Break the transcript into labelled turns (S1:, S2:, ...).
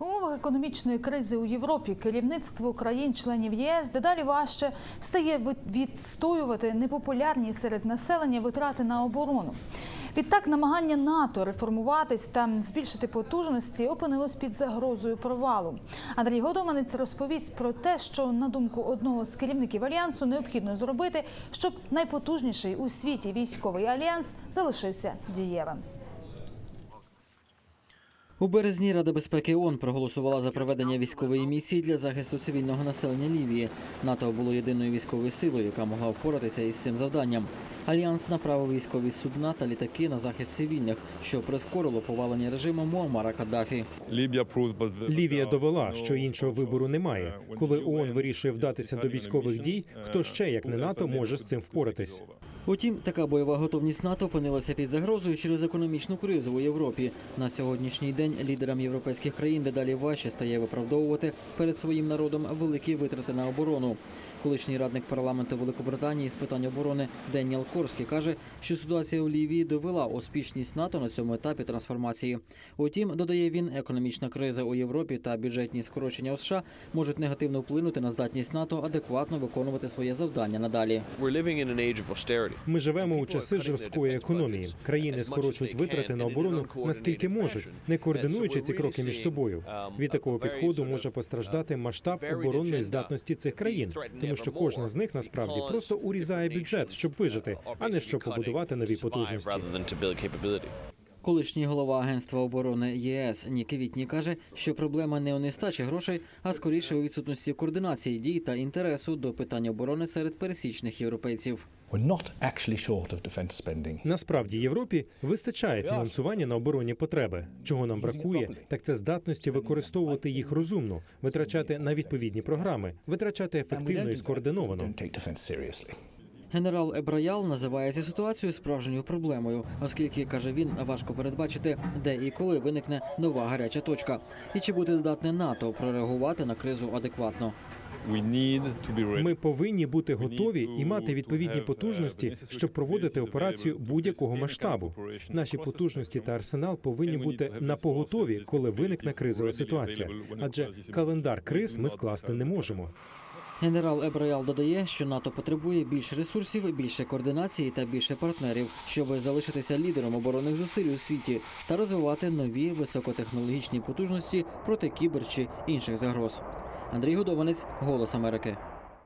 S1: В умовах економічної кризи у Європі керівництво країн-членів єс дедалі важче стає відстоювати непопулярні серед населення витрати на оборону. Відтак, намагання НАТО реформуватись та збільшити потужності опинилось під загрозою провалу. Андрій Годоманець розповість про те, що на думку одного з керівників альянсу необхідно зробити, щоб найпотужніший у світі військовий альянс залишився дієвим.
S2: У березні Рада безпеки ООН проголосувала за проведення військової місії для захисту цивільного населення Лівії. НАТО було єдиною військовою силою, яка могла впоратися із цим завданням. Альянс направив військові судна та літаки на захист цивільних, що прискорило повалення режиму Муаммара Каддафі.
S3: Лівія довела, що іншого вибору немає. Коли ООН вирішує вдатися до військових дій, хто ще як не НАТО може з цим впоратись?
S2: Утім, така бойова готовність НАТО опинилася під загрозою через економічну кризу у Європі. На сьогоднішній день лідерам європейських країн дедалі важче стає виправдовувати перед своїм народом великі витрати на оборону. Колишній радник парламенту Великобританії з питань оборони Деніел Корський каже, що ситуація у Лівії довела успішність НАТО на цьому етапі трансформації. Утім, додає він, економічна криза у Європі та бюджетні скорочення у США можуть негативно вплинути на здатність НАТО адекватно виконувати своє завдання надалі.
S3: Ми живемо у часи жорсткої економії. Країни скорочують витрати на оборону наскільки можуть, не координуючи ці кроки між собою. Від такого підходу може постраждати масштаб оборонної здатності цих країн, тому що кожна з них насправді просто урізає бюджет, щоб вижити, а не щоб побудувати нові потужності.
S2: Колишній голова агентства оборони ЄС Ніки Вітні каже, що проблема не у нестачі грошей, а скоріше у відсутності координації дій та інтересу до питань оборони серед пересічних європейців.
S3: Насправді Європі вистачає фінансування на оборонні потреби. Чого нам бракує, так це здатності використовувати їх розумно, витрачати на відповідні програми, витрачати ефективно і скоординовано.
S2: Генерал Ебраял називає цю ситуацію справжньою проблемою, оскільки каже він, важко передбачити, де і коли виникне нова гаряча точка, і чи буде здатне НАТО прореагувати на кризу адекватно.
S3: Ми повинні бути готові і мати відповідні потужності, щоб проводити операцію будь-якого масштабу. Наші потужності та арсенал повинні бути на поготові, коли виникне кризова ситуація. Адже календар криз ми скласти не можемо.
S2: Генерал Ебраял додає, що НАТО потребує більше ресурсів, більше координації та більше партнерів, щоб залишитися лідером оборонних зусиль у світі та розвивати нові високотехнологічні потужності проти кібер чи інших загроз. Андрій Годованець, Голос Америки.